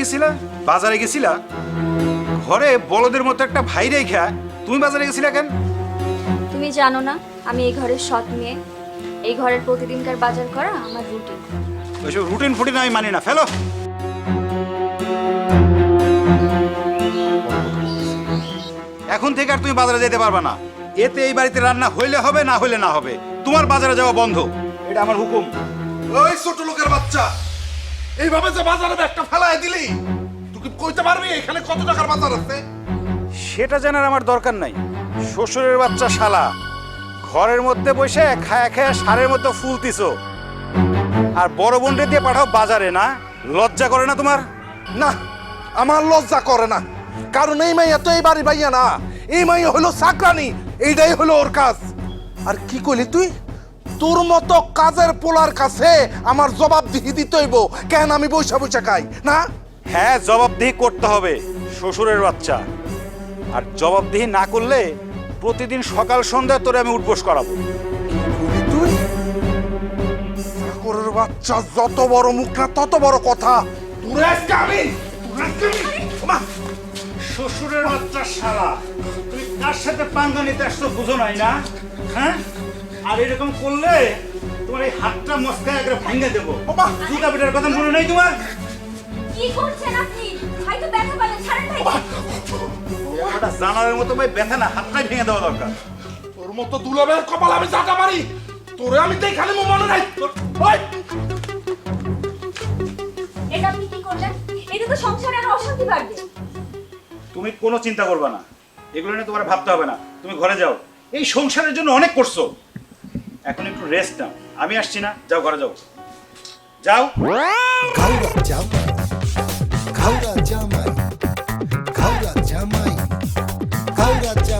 গেছিলা? বাজারে গেছিলা? ঘরে বলদের মতো একটা ভাই রেখা তুমি বাজারে গেছিলা কেন? তুমি জানো না আমি এই ঘরের সৎ মেয়ে। এই ঘরের প্রতিদিনকার বাজার করা আমার রুটিন ওইসব রুটিন ফুটিন আমি মানি না ফেলো। এখন থেকে আর তুমি বাজারে যেতে পারবা না। এতে এই বাড়িতে রান্না হইলে হবে না হইলে না হবে। তোমার বাজারে যাওয়া বন্ধ। এটা আমার হুকুম। ওই ছোট লোকের বাচ্চা। এইভাবে যে বাজারে একটা ফেলায় দিলি তুই কি কইতে পারবি এখানে কত টাকার বাজার আছে? সেটা জানার আমার দরকার নাই। শ্বশুরের বাচ্চা শালা। ঘরের মধ্যে বসে খায়া খায়া সারের মতো ফুলতিছ আর বড় বোনরে দিয়ে পাঠাও বাজারে না? লজ্জা করে না তোমার? না আমার লজ্জা করে না। কারণ এই মাইয়া তো এই বাড়ি ভাইয়া না। এই মাইয়া হলো চাকরানি এইটাই হলো ওর কাজ। আর কি কইলি তুই? তোর মতো কাজের পোলার কাছে আমার জবাবদিহি দিতে হইব। কেন আমি বৈশা বৈশা খাই? না? হ্যাঁ জবাবদিহি করতে হবে শ্বশুরের বাচ্চা। আর জবাবদিহি না করলে প্রতিদিন সকাল সন্ধ্যায় তোরে আমি উঠবোস করাবো। তুই? চাকরের বাচ্চা যত বড় মুখ না তত বড় কথা। তোর আজকে আমি শ্বশুরের বাচ্চা সারা তুই কার সাথে পাঙ্গা নিতে আসছো বুঝো নাই না? হ্যাঁ? আর এরকম করলে তোমার এই হাতটা মস্কায় একবার ভাঙ্গা দেবো। ওমা। দুটা পিটার কথা মনে নেই তোমার? কি করছেন আপনি? ভাই তো ব্যথা পেলেন ছাড়েন ভাই। ব্যাপারটা জানার মতো ভাই ব্যথা না হাতটাই ভেঙে দেওয়া দরকার। তোর মতো দুলাবের কপাল আমি চাটা মারি তোরে আমি তাই খালি মনে নাই। তোর ওই! এটা আপনি কি করলেন? এতে তো সংসারে আরও অশান্তি বাড়বে। তুমি কোনো চিন্তা করবে না। এগুলো নিয়ে তোমার ভাবতে হবে না। তুমি ঘরে যাও। এই সংসারের জন্য অনেক করছ। এখন একটু রেস্ট নাও। আমি আসছি না, যাও ঘরে যাও। যাও। ঘাউরা জামাই ঘাউরা জামাই ঘাউরা জামাই ঘাউরা জামাই